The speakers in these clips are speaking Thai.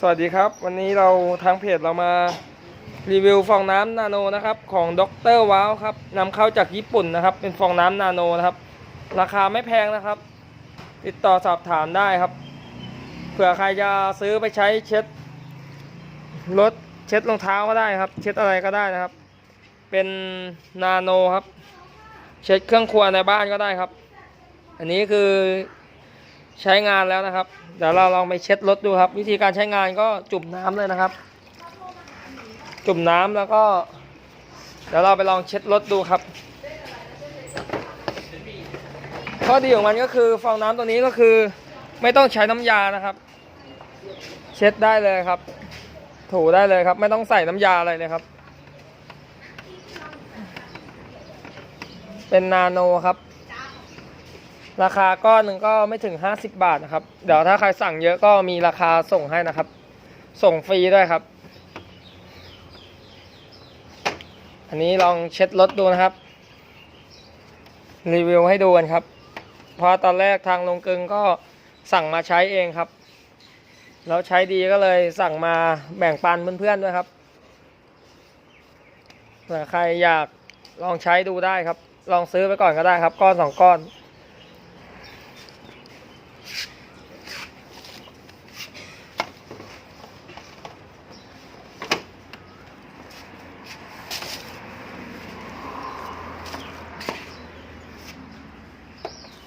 สวัสดีครับ วันนี้เราทางเพจเรามารีวิวฟองน้ำนาโนนะครับ ของดรว้าวครับนำเข้าจากญี่ปุ่นนะครับ เป็นฟองน้ำนาโนนะครับ ราคาไม่แพงนะครับ ติดต่อสอบถามได้ครับเผื่อใครจะซื้อไปใช้เช็ดรถเช็ดรองเท้าก็ได้ครับ เช็ดอะไรก็ได้นะครับ เป็นนาโนครับ เช็ดเครื่องครัวในบ้านก็ได้ครับ อันนี้คือ ใช้งานแล้วนะครับ เดี๋ยวเราลองไปเช็ดรถดูครับ วิธีการใช้งานก็จุ่มน้ำเลยนะครับ จุ่มน้ำแล้วก็ เดี๋ยวเราไปลองเช็ดรถดูครับ ข้อดีของมันก็คือฟองน้ำตัวนี้ก็คือ ไม่ต้องใช้น้ำยานะครับ เช็ดได้เลยครับ ถูได้เลยครับ ไม่ต้องใส่น้ำยาอะไรเลยครับ เป็นนาโนครับ ราคาก้อนหนึ่งก็ไม่ถึง 50 บาทนะครับ เดี๋ยวถ้าใครสั่งเยอะก็มีราคาส่งให้นะครับ ส่งฟรีด้วยครับ อันนี้ลองเช็ดรถดูนะครับ รีวิวให้ดูกันครับ เพราะตอนแรกทางลงกึงก็สั่งมาใช้เองครับ แล้วใช้ดีก็เลยสั่งมาแบ่งปันเพื่อนๆด้วยครับเผื่อใครอยากลองใช้ดูได้ครับ ลองซื้อไปก่อนก็ได้ครับ ก้อนสองก้อน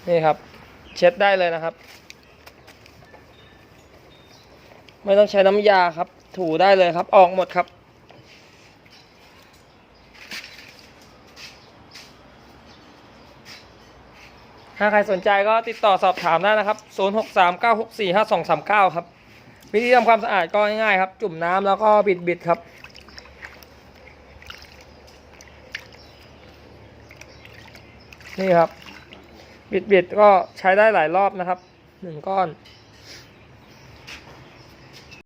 นี่ครับ เช็ดได้เลยนะครับ ไม่ต้องใช้น้ำยาครับ ถูได้เลยครับ ออกหมดครับ ถ้าใครสนใจก็ติดต่อสอบถามได้นะครับ 0639645239 ครับ วิธีทำความสะอาดก็ง่ายๆครับ จุ่มน้ำแล้วก็บิดๆครับนี่ครับ บิดๆก็ใช้ได้หลายรอบนะครับหนึ่งก้อน